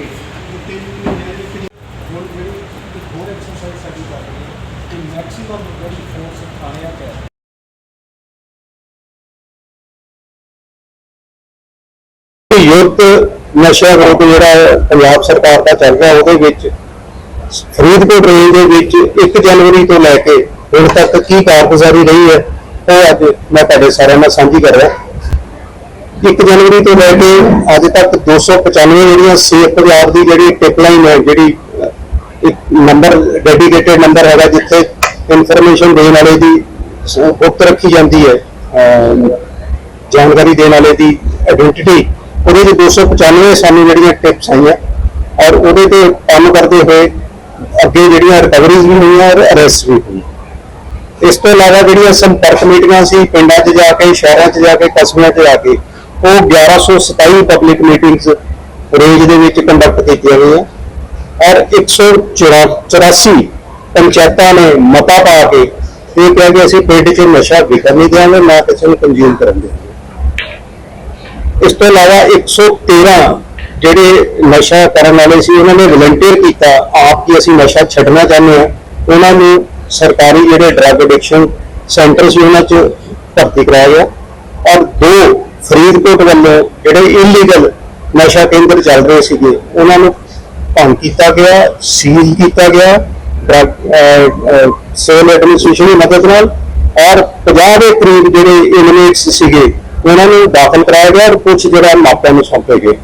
Okay ਤੇ ਹੁਣ ਜਿਹੜੀ ਇੱਕ ਹੋਰ ਐਕਸਰਸਾਈਜ਼ ਸਾਡੀ ਕਰ ਰਹੀ ਹੈ ਕਿ ਮੈਕਸਿਮਮ ਜਿਹੜੀ ਫੋਰਸ ਥਾਣਿਆਂ ਤੇ ਹੈ ਨਸ਼ਾ ਵਿਰੁੱਧ ਜਿਹੜਾ ਪੰਜਾਬ ਸਰਕਾਰ ਦਾ ਚੱਲ ਰਿਹਾ, ਉਹਦੇ ਵਿੱਚ ਫਰੀਦਕੋਟ ਰੇਂਜ ਦੇ ਵਿੱਚ 1 ਜਨਵਰੀ ਤੋਂ ਲੈ ਕੇ ਹੁਣ ਤੱਕ ਕੀ ਕਾਰਗੁਜ਼ਾਰੀ ਰਹੀ ਹੈ ਉਹ ਅੱਜ ਮੈਂ ਤੁਹਾਡੇ ਸਾਰਿਆਂ ਨਾਲ ਸਾਂਝੀ ਕਰ ਰਿਹਾ। 1 ਜਨਵਰੀ ਤੋਂ ਲੈ ਕੇ ਅੱਜ ਤੱਕ 295 ਜਿਹੜੀਆਂ ਸੇਫ ਪੰਜਾਬ ਦੀ ਜਿਹੜੀ ਟਿਪਲਾਈਨ ਹੈ, ਜਿਹੜੀ ਇੱਕ ਨੰਬਰ ਡੈਡੀਕੇਟਿਡ ਨੰਬਰ ਹੈਗਾ ਜਿੱਥੇ ਇਨਫੋਰਮੇਸ਼ਨ ਦੇਣ ਵਾਲੇ ਦੀ ਗੁਪਤ ਰੱਖੀ ਜਾਂਦੀ ਹੈ ਜਾਣਕਾਰੀ ਦੇਣ ਵਾਲੇ ਦੀ ਆਇਡੈਂਟੀਟੀ ਉਹਦੇ ਚ 295 ਸਾਨੂੰ ਜਿਹੜੀਆਂ ਟਿਪਸ ਆਈਆਂ ਔਰ ਉਹਦੇ ਤੇ ਕੰਮ ਕਰਦੇ ਹੋਏ ਅੱਗੇ ਜਿਹੜੀਆਂ ਰਿਕਵਰੀਜ਼ ਵੀ ਹੋਈਆਂ ਔਰ ਅਰੈਸਟ ਵੀ ਹੋਈਆਂ। ਇਸ ਤੋਂ ਇਲਾਵਾ ਜਿਹੜੀਆਂ ਸੰਪਰਕ ਮੀਟਿੰਗਾਂ ਸੀ, ਪਿੰਡਾਂ 'ਚ ਜਾ ਕੇ, ਸ਼ਹਿਰਾਂ 'ਚ ਜਾ ਕੇ, ਕਸਬਿਆਂ 'ਚ ਜਾ ਕੇ ਉਹ 1127 ਪਬਲਿਕ ਮੀਟਿੰਗਸ ਰੇਂਜ ਦੇ ਵਿੱਚ ਕੰਡਕਟ ਕੀਤੀਆਂ ਗਈਆਂ। ਔਰ 184 ਪੰਚਾਇਤਾਂ ਨੇ ਮਤਾ ਪਾ ਕੇ ਇਹ ਕਿਹਾ ਕਿ ਅਸੀਂ ਪਿੰਡ 'ਚ ਨਸ਼ਾ ਵਿਕਣ ਨਹੀਂ ਦਿਆਂਗੇ, ਨਾ ਕਿਸੇ ਨੂੰ ਕੰਜ਼ਿਊਮ ਕਰਨ ਦਿਆਂਗੇ। ਇਸ ਤੋਂ ਇਲਾਵਾ 113 ਜਿਹੜੇ ਨਸ਼ਾ ਕਰਨ ਵਾਲੇ ਸੀ, ਉਹਨਾਂ ਨੇ ਵਲੰਟੀਅਰ ਕੀਤਾ ਆਪ ਕਿ ਅਸੀਂ ਨਸ਼ਾ ਛੱਡਣਾ ਚਾਹੁੰਦੇ ਹਾਂ। ਉਹਨਾਂ ਨੂੰ ਸਰਕਾਰੀ ਜਿਹੜੇ ਡਰੱਗ ਐਡਿਕਸ਼ਨ ਸੈਂਟਰ ਸੀ, ਉਹਨਾਂ 'ਚ ਭਰਤੀ ਕਰਾਇਆ ਗਿਆ। ਔਰ ਦੋ ਫਰੀਦਕੋਟ ਵੱਲੋਂ ਜਿਹੜੇ ਇਲੀਗਲ ਨਸ਼ਾ ਕੇਂਦਰ ਚੱਲ ਰਹੇ ਸੀਗੇ, ਉਹਨਾਂ ਨੂੰ ਭੰਗ ਕੀਤਾ ਗਿਆ ਸੀਲ ਕੀਤਾ ਗਿਆ ਡਰੱਗ ਸੇਲ ਐਡਮਿਨਿਸਟ੍ਰੇਸ਼ਨ ਦੀ ਮਦਦ ਨਾਲ, ਔਰ 50 ਦੇ ਕਰੀਬ ਜਿਹੜੇ ਇਨਮੇਟਸ ਸੀਗੇ, ਉਹਨਾਂ ਨੂੰ ਦਾਖਲ ਕਰਾਇਆ ਗਿਆ ਔਰ ਕੁਝ ਜਿਹੜਾ ਮਾਪਿਆਂ ਨੂੰ ਸੌਂਪੇ ਗਏ।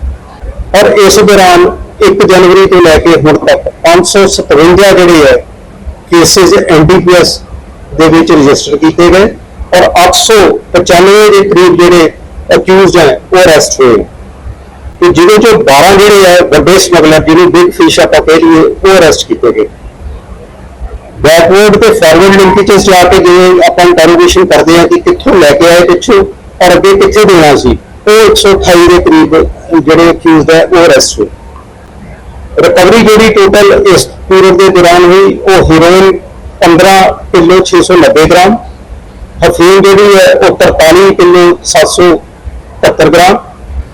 ਔਰ ਇਸ ਦੌਰਾਨ 1 ਜਨਵਰੀ ਤੋਂ ਲੈ ਕੇ ਹੁਣ ਤੱਕ 557 ਜਿਹੜੇ ਹੈ ਕੇਸਿਸ ਐਨਡੀਪੀਐਸ ਦੇ ਵਿੱਚ ਰਜਿਸਟਰ ਕੀਤੇ ਗਏ, ਔਰ 895 ਦੇ ਕਰੀਬ ਜਿਹੜੇ ਅਕਿਊਜ਼ਡ ਹੈ, ਉਹ ਅਰੈਸਟ ਹੋਏ ਤੇ ਜਿਹਦੇ ਚੋਂ 12 ਜਿਹੜੇ ਹੈ ਵੱਡੇ ਸਮਗਲਰ ਜਿਹਨੂੰ ਬਿਗ ਫਿਸ਼ ਆਪਾਂ ਕਹਿ ਲਈਏ ਉਹ ਅਰੈਸਟ ਕੀਤੇ ਗਏ। ਬੈਕਵਰਡ ਤੇ ਫਾਰਵਰਡ ਲਿੰਕੇजेस ਜਾ ਕੇ ਜਿਵੇਂ ਆਪਾਂ ਇੰਟਰੋਗੇਸ਼ਨ ਕਰਦੇ ਆ ਕਿ ਕਿੱਥੋਂ ਲੈ ਕੇ ਆਏ, ਪਿੱਛੋਂ ਔਰ ਅੱਗੇ ਕਿੱਥੇ ਦੇਣਾ ਸੀ, ਉਹ 128 ਦੇ ਕਰੀਬ ਜਿਹੜੇ ਅਕਿਊਜ਼ਡ ਹੈ, ਉਹ ਅਰੈਸਟ ਹੋਏ। ਰਿਕਵਰੀ ਜਿਹੜੀ ਟੋਟਲ ਇਸ ਪੀਰੀਅਡ ਦੇ ਦੌਰਾਨ ਹੋਈ, ਉਹ ਹੀਰੋਇਨ 15 ਕਿਲੋ 690 ਗ੍ਰਾਮ, ਹਫੀਮ ਜਿਹੜੀ ਹੈ, ਉਹ 43 ਕਿਲੋ 771 ਗ੍ਰਾਮ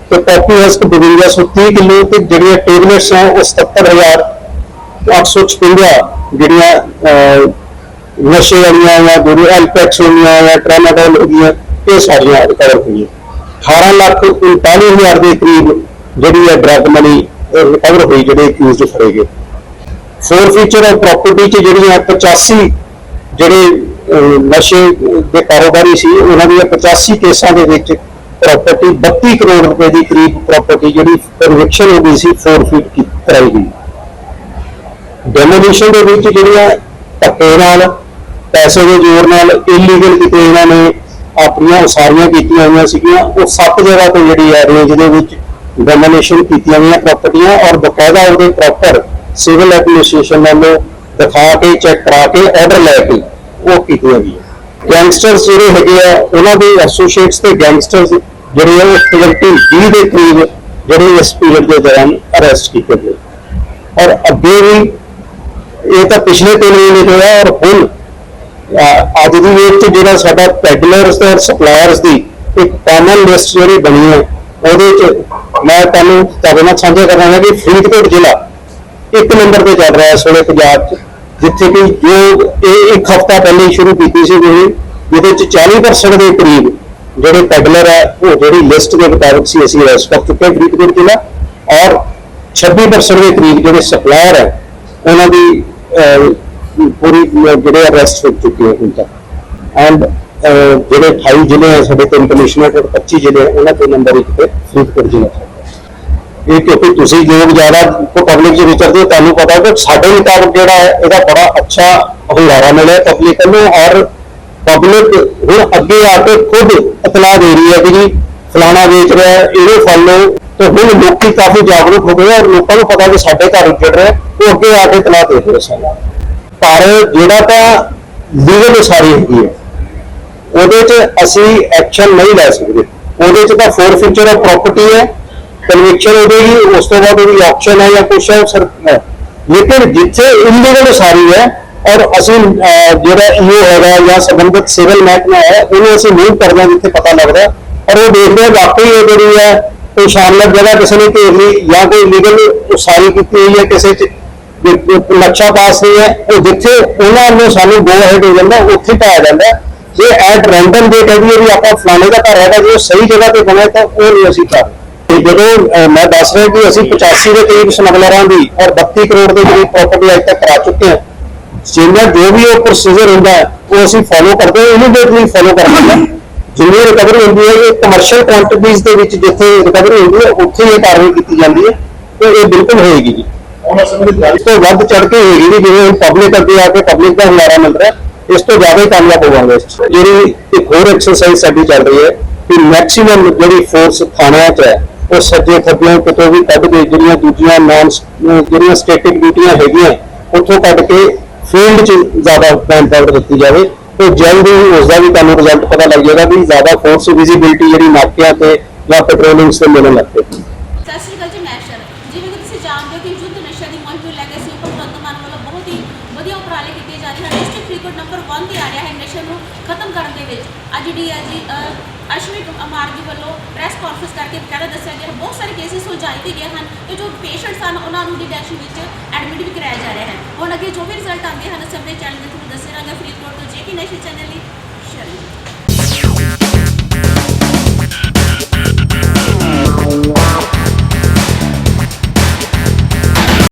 ਤੇ ਕਾਪੀ ਹਸਕ 5230 ਕਿਲੋ ਤੇ ਜਿਹੜੀਆਂ ਟੇਬਲੇਟਸ ਆ ਉਹ 77000 856 ਜਿਹੜੀਆਂ ਅਹ, ਨਸ਼ੇ ਵਾਲੀਆਂ ਜਾਂ ਜਿਹੜੀ ਐਲਪੈਕਸ ਹੋਈਆਂ ਜਾਂ ਟ੍ਰਾਮਾਡੋਲ ਹੋ ਗਈਆਂ ਇਹ ਸਾਰੀਆਂ ਰਿਕਵਰ ਹੋਈਆਂ। 18 ਲੱਖ 39000 ਦੇ ਕਰੀਬ ਜਿਹੜੀ ਹੈ ਡਰਗ ਮਨੀ ਰਿਕਵਰ ਹੋਈ ਜਿਹੜੇ ਅਕਿਊਜ਼ਡ ਫੜੇ ਗਏ। ਫੋਰ ਫੀਚਰ ਆਫ ਪ੍ਰਾਪਰਟੀ ਚ ਜਿਹੜੀਆਂ 85 ਜਿਹੜੇ ਨਸ਼ੇ ਦੇ ਕਾਰੋਬਾਰੀ ਸੀ ਉਹਨਾਂ ਦੀਆਂ 85 ਕੇਸਾਂ ਦੇ ਵਿੱਚ ਪ੍ਰਾਪਰਟੀ 32 ਕਰੋੜ ਰੁਪਏ ਦੀ ਕਰੀਬ ਪ੍ਰਾਪਰਟੀ ਜਿਹੜੀ ਕਨਵਿਕਸ਼ਨ ਹੋ ਗਈ ਸੀ ਫੋਰ ਫੀਟ ਕਰਾਈ ਗਈ। ਡੈਮੋਲੀਸ਼ਨ ਦੇ ਵਿੱਚ ਜਿਹੜੀਆਂ ਧੱਕੇ ਨਾਲ, ਪੈਸੇ ਦੇ ਜ਼ੋਰ ਨਾਲ ਇਲੀਗਲ ਕਿਤੇ ਇਹਨਾਂ ਨੇ ਆਪਣੀਆਂ ਉਸਾਰੀਆਂ ਕੀਤੀਆਂ ਹੋਈਆਂ ਸੀਗੀਆਂ, ਉਹ ਸੱਤ ਜਗ੍ਹਾ ਤੋਂ ਜਿਹੜੀ ਹੈ ਰੇਂਜ ਦੇ ਵਿੱਚ ਡੈਮੋਲੀਸ਼ਨ ਕੀਤੀਆਂ ਗਈਆਂ ਪ੍ਰਾਪਰਟੀਆਂ ਔਰ ਬਕਾਇਦਾ ਉਹਦੇ ਪ੍ਰੋਪਰ ਸਿਵਲ ਐਡਮਿਨਿਸਟ੍ਰੇਸ਼ਨ ਵੱਲੋਂ ਦਿਖਾ ਕੇ ਚੈੱਕ ਕਰਾ ਕੇ ਆਰਡਰ ਲੈ ਕੇ ਉਹ ਕੀਤੀਆਂ ਗਈਆਂ। ਗੈਂਗਸਟਰਸ ਜਿਹੜੇ ਹੈਗੇ ਆ, ਉਹਨਾਂ ਦੇ ਐਸੋਸੀਏਟਸ ਤੇ ਗੈਂਗਸਟਰਸ ਜਿਹੜੇ ਆ ਉਹ 20 ਦੇ ਕਰੀਬ ਜਿਹੜੇ ਇਸ ਪੀਰੀਅਡ ਦੇ ਦੌਰਾਨ ਅਰੈਸਟ ਕੀਤੇ ਗਏ। ਔਰ ਅੱਗੇ ਵੀ ਇਹ ਤਾਂ ਪਿਛਲੇ ਤਿੰਨ ਮਹੀਨੇ ਤੋਂ ਹੈ ਔਰ ਹੁਣ ਅੱਜ ਦੀ ਡੇਟ ਚ ਜਿਹੜਾ ਸਾਡਾ ਪੈਡਲਰਸ ਔਰ ਸਪਲਾਇਰਸ ਦੀ ਇੱਕ ਕਾਮਨ ਲਿਸਟ ਜਿਹੜੀ ਬਣੀ ਹੈ, ਉਹਦੇ ਚ ਮੈਂ ਤੁਹਾਨੂੰ ਤੁਹਾਡੇ ਨਾਲ ਸਾਂਝਾ ਕਰਾਂਗਾ ਕਿ ਫਰੀਦਕੋਟ ਜ਼ਿਲ੍ਹਾ ਇੱਕ ਨੰਬਰ ਤੇ ਚੱਲ ਰਿਹਾ ਇਸ ਵੇਲੇ ਪੰਜਾਬ 'ਚ, ਜਿੱਥੇ ਕਿ ਜੋ ਇਹ ਇੱਕ ਹਫਤਾ ਪਹਿਲੇ ਹੀ ਸ਼ੁਰੂ ਕੀਤੀ ਸੀ ਜਿਹੜੀ, ਜਿਹਦੇ ਚ 40% ਦੇ ਕਰੀਬ ਜਿਹੜੇ ਪੈਡਲਰ ਹੈ ਉਹ ਜਿਹੜੀ ਲਿਸਟ ਦੇ ਮੁਤਾਬਕ ਸੀ ਅਸੀਂ ਅਰੈਸਟ ਕਰ ਚੁੱਕੇ ਹਾਂ ਫਰੀਦਕੋਟ ਜ਼ਿਲ੍ਹਾ ਔਰ 26% ਦੇ ਕਰੀਬ ਜਿਹੜੇ ਸਪਲਾਇਰ ਹੈ ਉਹਨਾਂ ਦੀ ਅਹ, ਪੂਰੀ ਜਿਹੜੇ ਅਰੈਸਟ ਹੋ ਚੁੱਕੇ ਹੈ ਹੁਣ ਤੱਕ। ਐਂਡ ਜਿਹੜੇ 28 ਜ਼ਿਲ੍ਹੇ ਹੈ ਸਾਡੇ ਤਿੰਨ ਕਮਿਸ਼ਨਰ ਔਰ 25 ਜ਼ਿਲ੍ਹੇ ਹੈ, ਉਹਨਾਂ ਤੋਂ ਨੰਬਰ 1 ਤੇ ਫਰੀਦਕੋਟ ਜ਼ਿਲ੍ਹਾ ਇਹ ਕਿਉਂਕਿ ਤੁਸੀਂ ਜੋ ਜ਼ਿਆਦਾ ਕੋ ਪਬਲਿਕ 'ਚ ਵਿਚਰਦੇ ਹੋ ਤੁਹਾਨੂੰ ਪਤਾ ਕਿ ਸਾਡੇ ਮੁਤਾਬਕ ਜਿਹੜਾ ਹੈ ਇਹਦਾ ਬੜਾ ਅੱਛਾ ਹੁੰਗਾਰਾ ਮਿਲਿਆ ਪਬਲਿਕ ਨੂੰ ਔਰ ਪਬਲਿਕ ਹੁਣ ਅੱਗੇ ਆ ਕੇ ਖੁਦ ਇਤਲਾਹ ਦੇ ਰਹੀ ਹੈ ਕਿ ਜੀ ਫਲਾਣਾ ਵੇਚ ਰਿਹਾ ਇਹਨੂੰ ਫੜ ਤੇ ਹੁਣ ਲੋਕੀ ਕਾਫੀ ਜਾਗਰੂਕ ਹੋ ਗਏ ਔਰ ਲੋਕਾਂ ਨੂੰ ਪਤਾ ਕਿ ਸਾਡੇ ਘਰ ਉੱਜੜ ਰਿਹਾ ਉਹ ਅੱਗੇ ਆ ਕੇ ਇਤਲਾਹ ਦੇ ਰਹੇ ਸਨ। ਪਰ ਜਿਹੜਾ ਤਾਂ ਲੀਗਲ ਉਸਾਰੀ ਹੈਗੀ ਹੈ, ਉਹਦੇ 'ਚ ਅਸੀਂ ਐਕਸ਼ਨ ਨਹੀਂ ਲੈ ਸਕਦੇ। ਉਹਦੇ 'ਚ ਤਾਂ ਫੋਰ ਫਿਊਚਰ ਆਫ ਪ੍ਰਾਪਰਟੀ ਹੈ ਕਨਵਿਕਸ਼ਨ ਹੋ ਜਾਏਗੀ ਉਸ ਤੋਂ ਬਾਅਦ ਉਹਦੀ ਆਪਸ਼ਨ ਹੈ ਜਾਂ ਕੁਛ ਹੈ, ਸਰ ਲੇਕਿਨ ਜਿੱਥੇ ਇਲੀਗਲ ਉਸਾਰੀ ਹੈ ਔਰ ਅਸੀਂ ਅਹ, ਜਿਹੜਾ ਇਹ ਹੈਗਾ ਜਾਂ ਸੰਬੰਧਿਤ ਸਿਵਲ ਮਹਿਕਮਾ ਹੈ ਉਹਨੂੰ ਅਸੀਂ ਮੂਵ ਕਰਦੇ ਹਾਂ ਜਿੱਥੇ ਪਤਾ ਲੱਗਦਾ ਔਰ ਉਹ ਦੇਖਦੇ ਆ ਵਾਕਈ ਇਹ ਜਿਹੜੀ ਹੈ ਕੋਈ ਸ਼ਾਨਦਾਰ ਜਗ੍ਹਾ ਕਿਸੇ ਨੇ ਘੇਰ ਲਈ ਜਾਂ ਕੋਈ ਲੀਗਲ ਉਸਾਰੀ ਕੀਤੀ ਹੋਈ ਹੈ ਕਿਸੇ ਚ ਵੀ- ਵੀ ਨਕਸ਼ਾ ਪਾਸ ਨਹੀਂ ਹੈ ਉਹ ਜਿੱਥੇ ਉਹਨਾਂ ਨੂੰ ਸਾਨੂੰ ਗੋ ਹੈਡ ਹੋ ਜਾਂਦਾ ਉੱਥੇ ਪਾਇਆ ਜਾਂਦਾ ਹੈ। ਜੇ ਐਟ ਰੈਂਡਮ ਦੇ ਕਹਦੀਏ ਵੀ ਆਪਾਂ ਫਲਾਣੇ ਦਾ ਘਰ ਹੈਗਾ ਜੇ ਉਹ ਸਹੀ ਜਗ੍ਹਾ ਤੇ ਬਣਿਆ ਤਾਂ ਉਹ ਨਹੀਂ ਅਸੀਂ ਕਰ ਤੇ ਜਦੋਂ ਅਹ, ਮੈਂ ਦੱਸ ਰਿਹਾ ਕਿ ਅਸੀਂ 85 ਦੇ ਕਰੀਬ ਸਮਗਲਰਾਂ ਦੀ ਔਰ 32 ਕਰੋੜ ਦੇ ਕਰੀਬ ਪ੍ਰਾਪਰਟੀ ਅੱਜ ਤੱਕ ਕਰਾ ਚੁੱਕੇ ਹਾਂ। ਜਿੰਨਾ ਜੋ ਵੀ ਉਹ ਪ੍ਰੋਸੀਜਰ ਹੁੰਦਾ ਉਹ ਅਸੀਂ ਫੋਲੋ ਕਰਦੇ ਹਾਂ ਇਮੀਡੀਏਟਲੀ ਫੋਲੋ ਕਰਦੇ ਹਾਂ ਜਿੰਨੀ ਰਿਕਵਰੀ ਹੁੰਦੀ ਹੈ ਇਹ ਕਮਰਸ਼ੀਅਲ ਕੁਆਂਟੀਟੀਜ਼ ਦੇ ਵਿੱਚ ਜਿੱਥੇ ਰਿਕਵਰੀ ਹੁੰਦੀ ਹੈ ਉੱਥੇ ਇਹ ਕਾਰਵਾਈ ਕੀਤੀ ਜਾਂਦੀ ਹੈ ਤੇ ਇਹ ਬਿਲਕੁਲ ਹੋਏਗੀ ਜੀ ਇਸ ਤੋਂ ਵੱਧ ਚੜ ਕੇ ਹੋਏਗੀ ਜੀ ਜਿਵੇਂ ਪਬਲਿਕ ਅੱਗੇ ਆ ਕੇ ਪਬਲਿਕ ਦਾ ਹੁਲਾਰਾ ਮਿਲ ਰਿਹਾ ਇਸ ਤੋਂ ਜ਼ਿਆਦਾ ਕਾਮਯਾਬ ਹੋਵਾਂਗੇ। ਜਿਹੜੀ ਇੱਕ ਹੋਰ ਐਕਸਰਸਾਈਜ਼ ਸਾਡੀ ਚੱਲ ਰਹੀ ਹੈ ਕਿ ਮੈਕਸਿਮਮ ਜਿਹੜੀ ਫੋਰਸ ਥਾਣਿਆਂ 'ਚ ਹੈ ਉਹ ਸੱਜੇ ਖੱਬਿਆਂ ਕਿਤੋਂ ਵੀ ਕੱਢ ਕੇ ਜਿਹੜੀਆਂ ਦੂਜੀਆਂ ਨਾਨ ਜਿਹੜੀਆਂ ਸਟੇਟਿਕ ਡਿਊਟੀਆਂ ਹੈਗੀਆਂ ਉੱਥੋਂ ਕੱਢ ਕੇ ਫੀਲਡ 'ਚ ਜ਼ਿਆਦਾ ਮੈਨ ਪਾਵਰ ਦਿੱਤੀ ਜਾਵੇ ਤੇ ਜਲਦ ਹੀ ਉਸ ਦਾ ਵੀ ਤੁਹਾਨੂੰ ਰਿਜ਼ਲਟ ਪਤਾ ਲੱਗ ਜਾਏਗਾ ਵੀ ਜ਼ਿਆਦਾ ਫੋਰਸ ਵਿਜ਼ਿਬਿਲਟੀ ਜਿਹੜੀ ਨਾਕਿਆਂ ਤੇ ਜਾਂ ਪੈਟਰੋਲਿੰਗਸ ਤੇ ਮਿਲਣ ਲੱਗ ਪਈ ਸਤਿ ਸ਼੍ਰੀ ਅਕਾਲ ਜੀ ਮੈਂ ਸ਼ਰ ਜਿਵੇਂ ਕਿ ਤੁਸੀਂ ਜਾਣਦੇ ਹੋ ਕਿ ਯੁੱਧ ਨਸ਼ਾ ਦੀ ਮੁਹਿੰਮ ਨੂੰ ਲੈ ਕੇ ਅਸੀਂ ਭਗਵੰਤ ਮਾਨ ਵੱਲੋਂ ਬਹੁਤ ਹੀ ਵਧੀਆ ਉਪਰਾਲੇ ਕੀਤੇ ਜਾ ਰਹੇ ਹਨ ਡਿਸਟ੍ਰਿਕਟ ਫਰੀਦਕੋਟ ਨੰਬਰ 1 ਤੇ ਆ ਰਿਹਾ ਹੈ ਨਸ਼ੇ ਨੂੰ ਖਤਮ ਕਰਨ ਦੇ ਵਿੱਚ। ਅੱਜ ਡੀਆਈਜੀ ਅਸ਼ਵਿਕ ਅਮਾਰ ਜੀ ਵੱਲੋਂ ਪ੍ਰੈਸ ਕਾਨਫਰੰਸ ਕਰਕੇ ਬਕਾਇਦਾ ਦੱਸਿਆ ਗਿਆ ਬਹੁਤ ਸਾਰੇ ਕੇਸਿਸ ਸੁਲਝਾਏ ਵੀ ਗਏ ਹਨ ਤੇ ਜੋ ਪੇਸ਼ੈਂਟਸ ਹਨ ਉਹਨਾਂ ਨੂੰ ਡਿਟੈਕਸ਼ਨ ਵਿੱਚ ਐਡਮਿਟ ਵੀ ਕਰਾਇਆ ਜਾ ਰਿਹਾ ਹੈ। ਹੁਣ ਅੱਗੇ ਜੋ ਵੀ ਰਿਜ਼ਲਟ ਆਉਂਦੇ ਹਨ ਅਸੀਂ ਆਪਣੇ ਚੈਨਲ ਦੇ ਥਰੂ ਦੱਸੇ ਰਹਾਂਗੇ ਫਰੀਦਕੋਟ ਤੋਂ ਜੇ ਕਿ ਨਸ਼ੇ ਚੈਨਲ ਲਈ ਸ਼ੇਅਰ